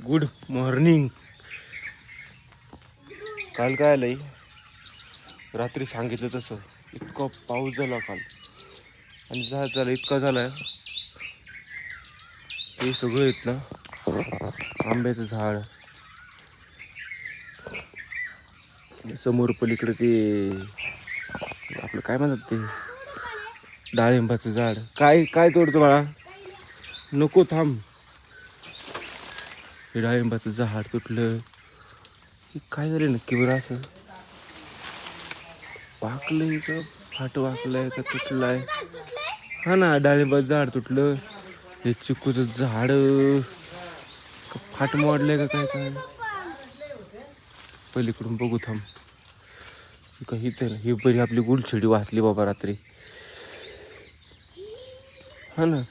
Good morning. काल काय आलंय? रात्री सांगितलं तसं. इतका पाऊस झाला काल. आणि झाड झाला इतका झाला. ते सगळं येत ना. आंब्याचं झाड. समोर पलीकडे ते आपलं काय म्हणतात ते? डाळिंबाचं झाड. काय काय तोडतो बाळा? नको थांब. हे डाळिंबाचं झाड तुटलं. हे काय झालं नक्की बरं असं? वाकलंय का? फाट वाकलंय का? तुटलाय. हा ना डाळिंबाचं झाड तुटलं. हे चिकूचं झाड. का फाट मोडलंय का काय काय? पलीकडून बघू थांब. काही का ही बरी आपली गुलछडी वाचली बाबा रात्री. हा ना.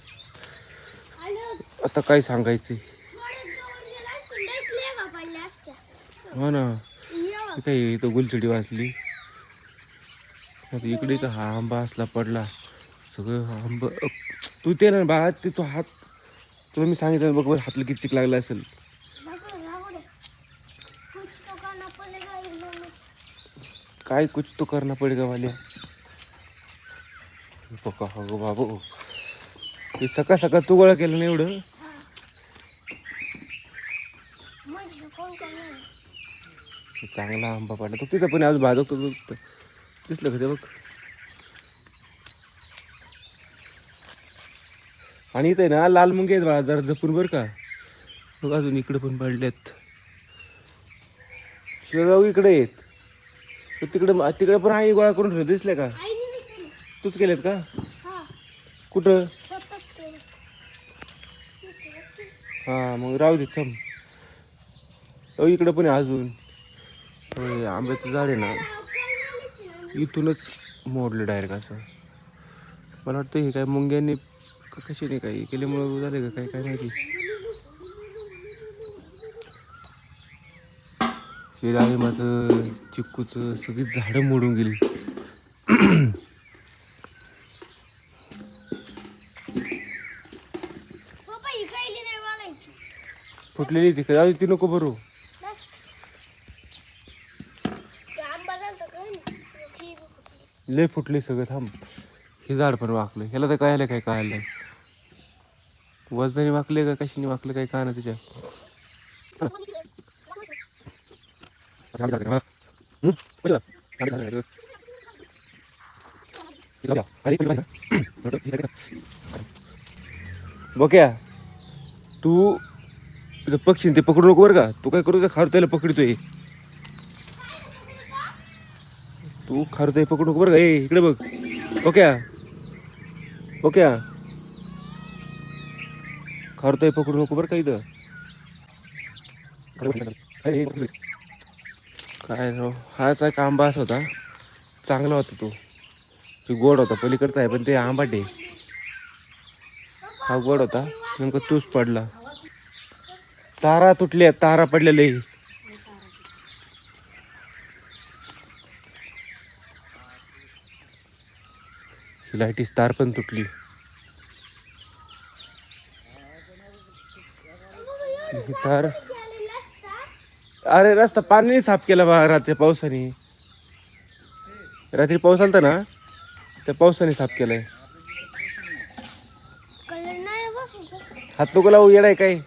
आता काय सांगायचं? हो ना. काही इथं गुलचडी वाचली. आता इकडे का हा आंबा असला पडला. सगळं आंब तू ते ना बा ते तो हात तुला मी सांगितलं बघ बरं हातला किती चिक लागला असेल. काय कुछ तो करना पडेगा वाले बघा हो बाबू. हे सकाळ सकाळ तू गोळा केलं ना एवढं हे चांगला आंबा पडला. तो तिथं पण आज भाजक तो दिसलं का ते बघ? आणि इथं आहे ना लाल मुंगे आहेत बाळा जरा जपून बरं का. बघ अजून इकडे पण पडलेत. शेगाव इकडे आहेत. तिकडे तिकडे पण आई गोळा करून ठेवले दिसले का? तूच केलेत का? कुठं? हा मग राहू दे चम इकडे पण आहे अजून. आंब्याचं झाड आहे ना इथूनच मोडलं डायरेक्ट असं. मला वाटतं हे काय मुंग्यांनी का कशाने काय केल्यामुळं झाले का काय काय माहिती. हे डाळिंबाचं चिक्कूचं सगळी झाडं मोडून गेली. फुटलेली ती काय ती नको भरू. लय फुटले सगळं थांब. हे झाड पण वाकलं ह्याला तर काय आलं काय कळालं नाही वजनाने वाकले का कशाने वाकलं काय का ना त्याच्या बोक्या तू पक्षी ते पकडू नको बरं का. तू काय करू खारू त्याला पकडतोय. तू खारू पकडू नको बरं का? ए इकडे बघ. ओके ओके खारतोय पकडू नको बरं का इथं? काय हो? हाच एक आंबा असा होता. चांगला होता तो. तो गोड होता. पलीकडचा आहे पण ते आंबाट आहे. हा गोड होता. नेमका तूच पडला. तारा तुटल्या तारा पडलेले लाईटीस तार पण तुटली. ही तार अरे रस्ता पाणी साफ केला बा रात्री पावसाने. रात्री पाऊस आलता ना त्या पावसाने साफ केलाय. हात नको लावू येणार काय?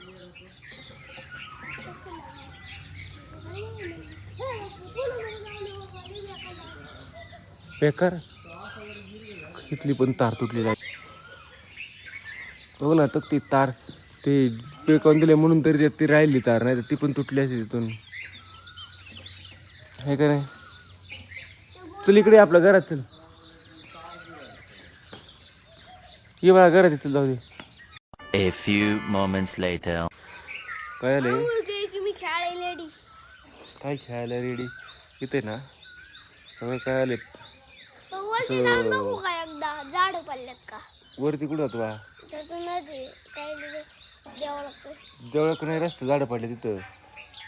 बेकार इथली पण तार तुटलेली आहे. बघ ना तर ती तार ते पेकवून दिले म्हणून तरी ती राहिली तार नाही तर ती पण तुटली असेल तिथून. हे का नाही? चल इकडे आपल्या घरात चल. ये बघा घरात चल जाऊ दे. A few moments later. काय आलंय? मी खेळायला रेडी काय खेळायला रेडी इथे ना सगळं काय आले वरती का? झाड वरती कुठं होतो बा? हे लागतं देवळाकडे नाही. रस्ते झाडं पडले तिथं.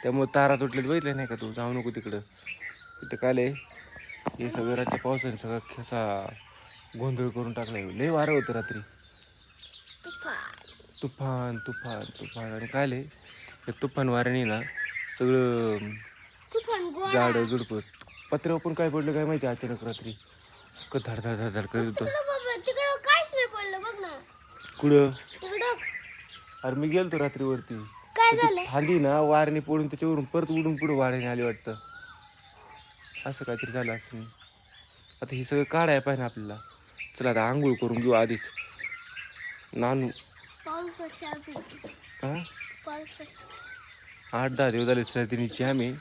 त्यामुळे तारा तुटलेत बघितले नाही का तू? जाऊ नको तिकडं. तिथं काय लय हे सगळं रातच्या पावसाने सगळं कसा गोंधळ करून टाकलाय. लय वारं होतं रात्री. तुफान. तुफान तुफान तुफान. आणि काय लय त्या तुफान वाऱ्याने ना सगळं तुफान गोळा. झाडं झुडपं पत्र्यावर पण काय पडलं काय माहिती अचानक रात्री. क धड धड धड धड करत होतं तिकडं बाबा तिकडं काहीच नाही पडलं बघ ना कुठं? तिकडं अरे मी गेलतो रात्रीवरती. काय झालं? खाली ना वारणी पडून त्याच्यावरून परत उडून पुढे वाऱ्याने आली वाटतं. असं काहीतरी झालं असं. आता हे सगळं काढाय पाहिजे ना आपल्याला. चला आता आंघोळ करून घेऊ आधीच. नानू. पावसाची अजून. हा पावसाची. आठ दहा दिवस झाले सर्दीनीची आम्ही.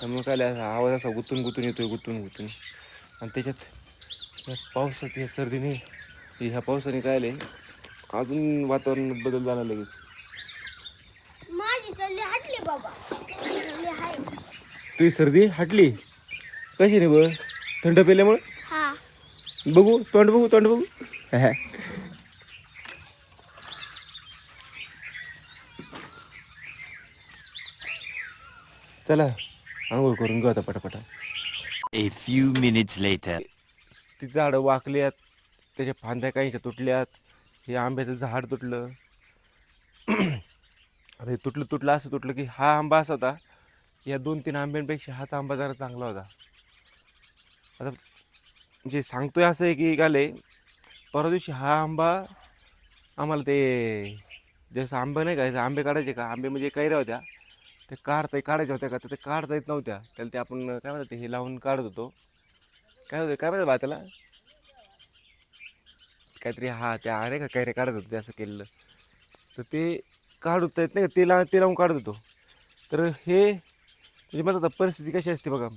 त्यामुळे काय असा आवाज असा गुतून गुतून येतोय गुतून गुतून. आणि त्याच्यात या पावसात या सर्दीने ह्या पावसाने काय आले अजून वातावरण बदल झाला लगेच. माझी सल्ली हटली बाबा. सल्ली हाय तुझी सर्दी हटली? कशी रे ब थंड पेल्यामुळे? हा. बघू तोंड बघू तोंड बघू. चला आंघोळ करून घेऊ आता पटापटा. A few minutes later. ती झाडं वाकल्यात त्याच्या फांद्या काहीच्या तुटल्यात. हे आंब्याचं झाड तुटलं. आता हे तुटलं तुटलं असं तुटलं की हा आंबा असा होता या दोन तीन आंब्यांपेक्षा हाच आंबा जरा चांगला होता. आता म्हणजे सांगतोय असं आहे की गाले परवा दिवशी हा आंबा आम्हाला ते जसं आंबा नाही का आंबे काढायचे का आंबे म्हणजे कैऱ्या होत्या ते काढता काढायच्या होत्या का तर ते काढता येत नव्हत्या. त्याला ते आपण काय म्हणतात ते हे लावून काढत होतो. काय होतं काय म्हणतात बा त्याला? काहीतरी हा त्या अरे का कैऱ्या काढत होतो ते असं केलेलं. तर ते काढता येत नाही का, ते ला ते लावून काढत होतो. तर हे म्हणजे म्हणतात परिस्थिती कशी असते बघा.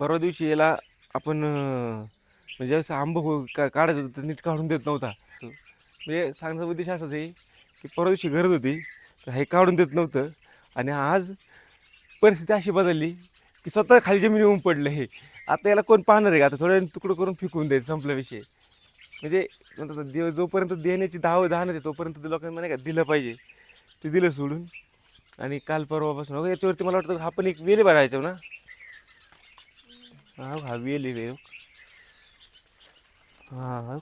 परवा दिवशी याला आपण म्हणजे असं आंब हो का काढायचं होतं तर नीट काढून देत नव्हता. म्हणजे सांगण्याचा उद्देश असाच आहे की परवा दिवशी गरज होती तर हे काढून देत नव्हतं. आणि आज परिस्थिती अशी बदलली की स्वतः खाली जमीन येऊन पडलं हे. आता याला कोण पाहणार आहे का? आता थोड्या तुकडं करून फेकून द्यायचं संपला विषय. म्हणजे म्हणतात देव जोपर्यंत देण्याची धाव धान आहे तोपर्यंत ते लोकांना नाही का दिलं पाहिजे. ते दिलं सोडून. आणि काल परवापासून अगं याच्यावरती मला वाटतं हा पण एक वेल भरायचं ना. हा हा वेल आहे वेळ हा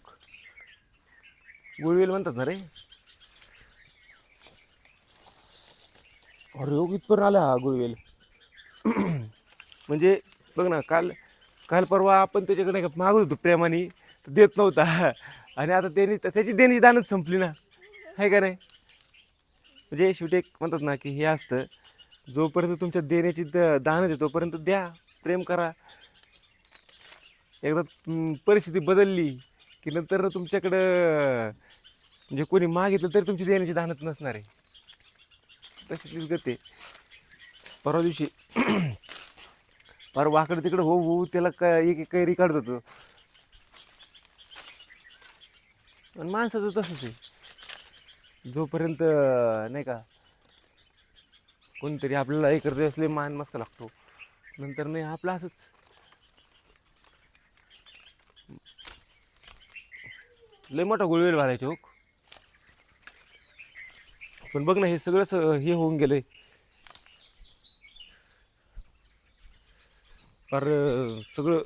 गुळवेल म्हणतात ना रे. अरे योग इथपर्यंत आला हा गुळवेल म्हणजे बघ ना काल काल परवा आपण त्याच्याकडे नाही का मागत होतो प्रेमाने. देत नव्हता. आणि आता त्यांनी त्याची देणी दानच संपली ना. आहे का नाही? म्हणजे शेवटी एक म्हणतात ना की हे असतं जोपर्यंत तुमच्या देण्याची द दानच आहे तोपर्यंत द्या प्रेम करा. एकदा परिस्थिती बदलली की नंतर तुमच्याकडं म्हणजे कोणी मागितलं तरी तुमची देण्याची दानच नसणार आहे. तशीच गत आहे. परवा दिवशी परवा वाकडं तिकडं हो हो त्याला क एक एक कैरी काढत होतो. आणि माणसाचं तसंच आहे. जोपर्यंत नाही का कोणतरी आपल्याला हे दिवस असले मान मस्त लागतो. नंतर नाही आपलं असंच. लय मोठा गुळवेल भरायचे हो. पण बघ ना हे सगळंच हे होऊन गेलंय. पर सगळं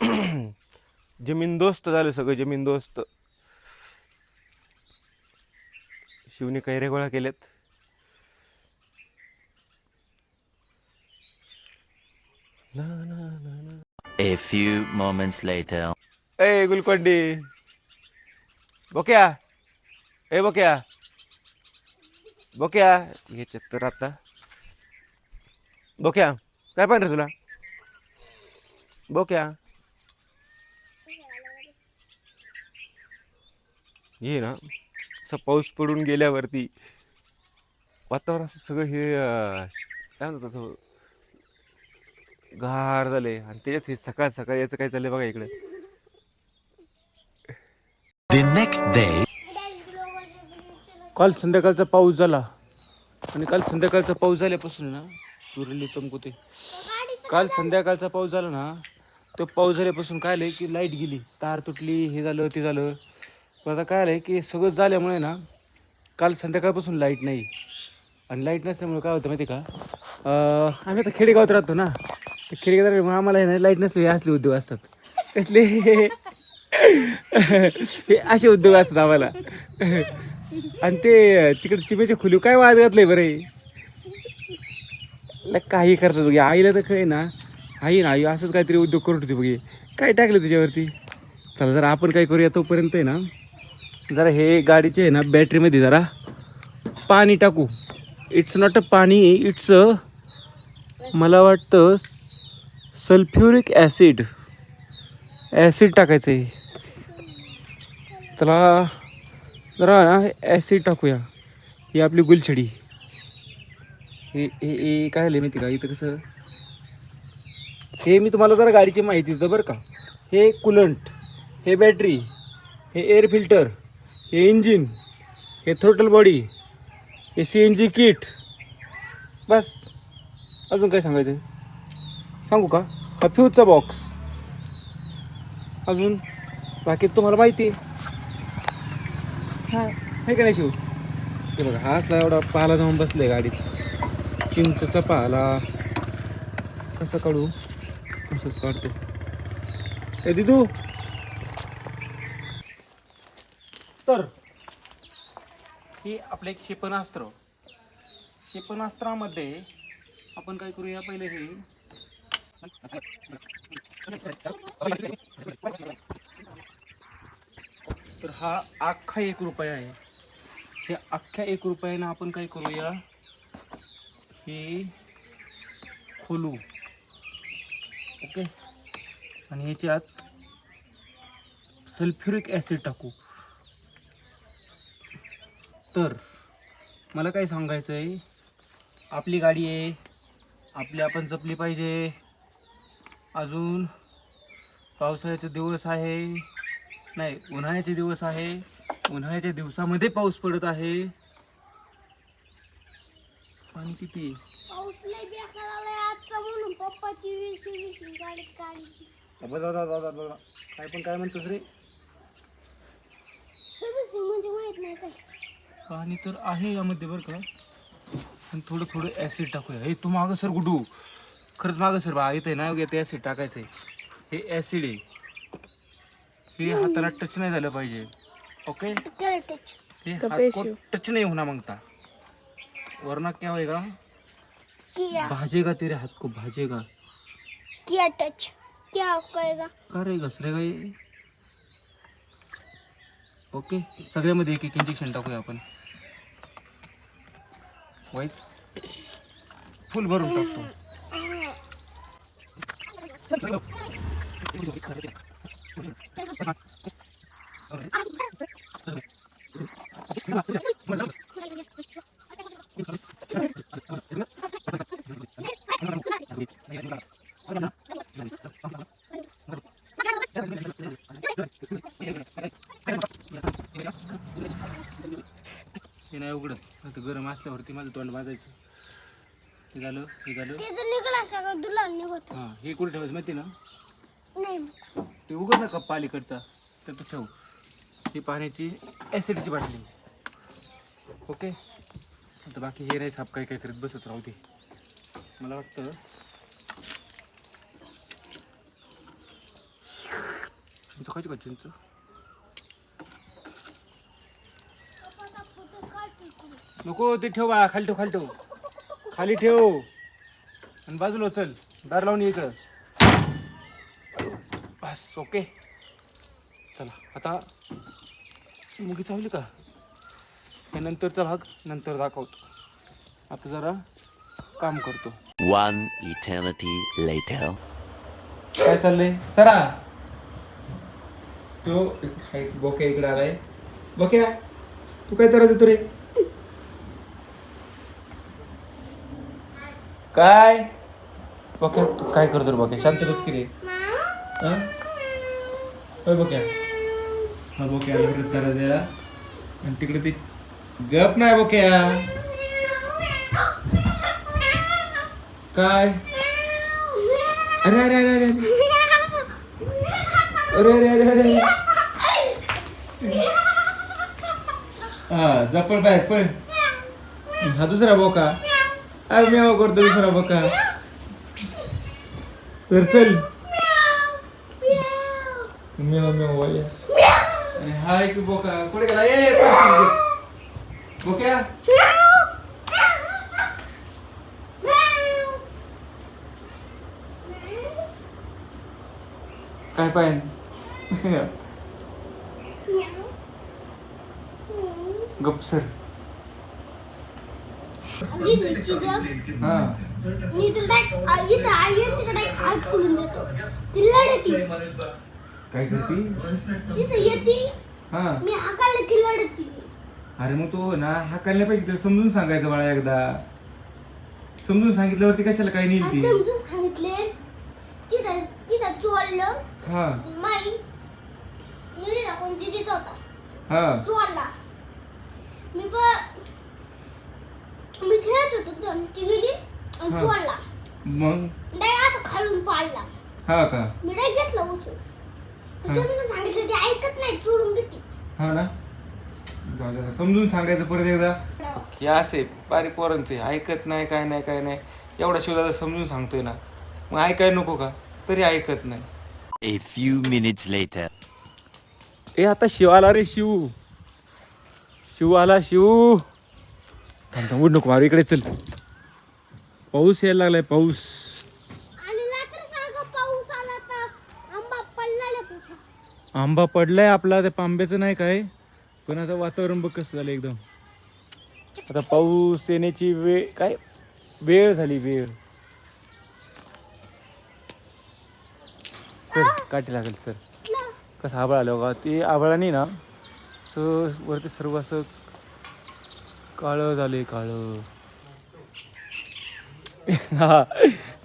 जमीनदोस्त झालं सगळं जमीन दोस्त. शिवने कैऱ्या गोळा केल्यात? ना ना ना ना. A few moments later. ए गुलकोंडी. बोक्या. ए बोक्या. बोक्या. याच्यात तर आता. बोक्या. काय पाहिजे तुला? बोक्या. ये ना. असं पाऊस पडून गेल्यावरती वातावरण असं सगळं हे काय म्हणतात तसं गार झाले. आणि त्याच्यात हे सकाळ सकाळ याचं काय चाललंय बघा इकडे. The next day. काल संध्याकाळचा पाऊस झाला. आणि काल संध्याकाळचा पाऊस झाल्यापासून ना सूर्य चमकते. काल संध्याकाळचा पाऊस झाला ना तो पाऊस झाल्यापासून काय आलंय की लाइट गेली. तार तुटली हे झालं ते झालं. पण आता काय आहे की सगळं झाल्यामुळे ना काल संध्याकाळपासून लाइट नाही. आणि लाइट नसल्यामुळे काय होतं माहिती आहे का आम्ही आता खेडेगावात राहतो ना तर खेडेगावात आम्हाला आहे ना लाइट नसले हे असले उद्योग असतात. कसले हे असे उद्योग असतात आम्हाला. आणि ते तिकडे चिमेच्या खुली काय वाद घातलंय बरे ला काही करतात बघे आईला तर काय ना आई ना आई असंच काहीतरी उद्योग करत होती बघे काय टाकलं त्याच्यावरती? चला जरा आपण काय करूया तोपर्यंत आहे ना जरा हे गाडीचे आहे ना बॅटरीमध्ये जरा पाणी टाकू. इट्स नॉट अ पाणी इट्स अ मला वाटतं सल्फ्युरिक ॲसिड ॲसिड टाकायचं आहे त्याला जरा ना ॲसिड टाकूया. ही आपली गुलछडी. हे हे हे काय आलं माहिती का? इथं कसं? हे मी तुम्हाला जरा गाडीची माहिती देतो बरं का. हे कुलंट हे बॅटरी हे एअर फिल्टर हे इंजिन हे थ्रोटल बॉडी हे सी एन जी किट बस. अजून काय सांगायचं सांगू का? हा फ्यूजचा बॉक्स अजून बाकी तुम्हाला माहिती आहे. हा हे का नाही शिव? हे बघा हा असला एवढा पाला जाऊन बसले गाडीत. चिंचचा पाला कसा काढू? असंच काढतो. ए दिदू! तर हे आपलं एक क्षेपणास्त्र. क्षेपणास्त्रामध्ये आपण काय करूया पहिले हे? तर हा अख्खा एक रुपया आहे. हे अख्ख्या एक रुपयानं आपण काय करूया? हे खोलू. ओके? आणि ह्याच्यात सल्फ्युरिक ॲसिड टाकू. तर मला काय सांगायचं आहे आपली गाडी आहे. आपली आपण जपली पाहिजे. अजून पावसाळ्याचे दिवस आहे. नाही उन्हाळ्याचे दिवस आहे. उन्हाळ्याच्या दिवसामध्ये पाऊस पडत आहे. पाणी किती. काय पण काय म्हणतोस रे? म्हणजे माहीत नाही काय. पाणी तर आहे यामध्ये बरं का. पण थोडं थोडं ॲसिड टाकूया. हे तू मागं सर गुडू खरंच मागं सर बा इथे ना ते ॲसिड टाकायचं आहे हे ॲसिड आहे. हे हाताला टच नाही झालं पाहिजे. ओके टच हे हात को टच नहीं होना माँगता. वरना क्या होएगा किया. भाजेगा तेरे हाथ को भाजेगा. किया टच क्या कहेगा का रे ये. ओके सगळ्यामध्ये एक एक इंजेक्शन टाकूया आपण. वाईच फुल भरून टाकतो. उघडत आता गरम असल्यावरती माझं तोंड वाजायचं हे झालं हे झालं. ते जर निघाला सगळं दुलाल निघत. हां हे कुठे ठेवायचं माहिती ना? नाही ते उघड ना कप्पा अलीकडचा तर तो ठेव. ही पाण्याची ॲसिडची बाटली. ओके? आता बाकी हे नाही साप काय काय करत बसत राहू दे. मला वाटतं चिंच खायची का चिंच? नको ते ठेव बा खाली ठेव खाली ठेव. खाली ठेव. आणि बाजूला चल दार लावून ये इकडं. बस ओके. चला आता मुगी चावली का? हे नंतरचा भाग नंतर दाखवतो. आता जरा काम करतो. One eternity later. काय चाललंय? सरा. तो बोक्या इकडे आलाय. बोक्या तू काय त्रास देतो रे? काय? बोक्या तू काय करतो रे बोक्या शांत बस की रे. हा? होय बोक्या हा बोक्या परत जरा जरा. आणि तिकडे ते गप नाही बोक्या काय? अरे अरे अरे अरे. अरे अरे अरे अरे. हा जपळ बाहेर पळ. हा दुसरा बोका. अरे मेवा करतो दुसरा बोका सर चल मेवा मेवा वाल्या. आणि हा एक बोका कुठे गेला ए पळशील बोक्या काय पाय गप सर हा मी तुला इथं आई आहे तिकडे खाट खुलून देतो. ती लढती. काय करती? तिथं येते. हा. मी हाकाला ती लढती. अरे मग तो ना हाकायला पाहिजे त्याला समजून सांगायचं बाळा एकदा. समजून सांगितल्यावरती कशाला काय नेईल ती समजून सांगितले. तिथं तिथं चोरलं. हा. माई. मुलीला कोण तिथेच होता. हा. चोरला. मी पण मी खेळत होतो तर ती गेली आणि हा. चोरला मग? डाय असं खालून पाडला. हा का? मी डाय घेतलं उचलून. हा. समजून सांगितलं ते ऐकत नाही चोरून घेतीच. हा ना? जाऊ दे आता. समजून सांगायचं परत एकदा. हे असे बारीक पोरांचे ऐकत नाही काय नाही काय नाही. एवढा शिवदादा समजून सांगतोय ना. मग ऐकाय नको का? तरी ऐकत नाही. A few minutes later. ए आता शिव आला रे शिव. शिव आला शिव. थांब उठ नको मारू इकडे चल. पाऊस यायला लागलाय पाऊस. आंबा पडलाय आपला त्या आंब्याचं नाही काय पण आता वातावरण बघ कसं झालं एकदम. आता पाऊस येण्याची वेळ काय? वेळ झाली वेळ. सर काठी लागेल सर? कसं आबळ आलं बघा ते आबळाने ना असं वरती सर्व असं काळं झालंय काळं. हा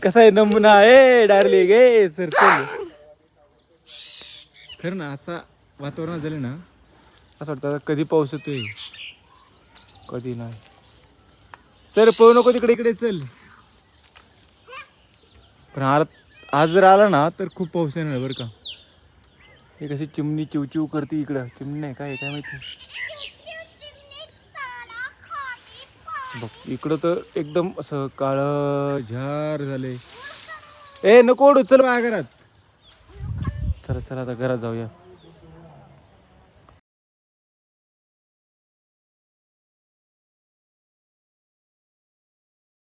कसा आहे नमुना? ए डार्लिंग गे सर चल खरं ना असा वातावरण झालं ना असं वाटतं आता कधी पाऊस येतोय? कधी नाही. सर पळू नको तिकडे इकडे चल. पण आला आज जर आला ना तर खूप पाऊस येणार बरं का. हे कशी चिमणी चिवचिव करते इकडं. चिमणी नाही काय काय माहिती? बघ इकडं तर एकदम असं काळं झार झाले. ए नको ओढू चल. माझ्या घरात. चला चला आता घरात जाऊया.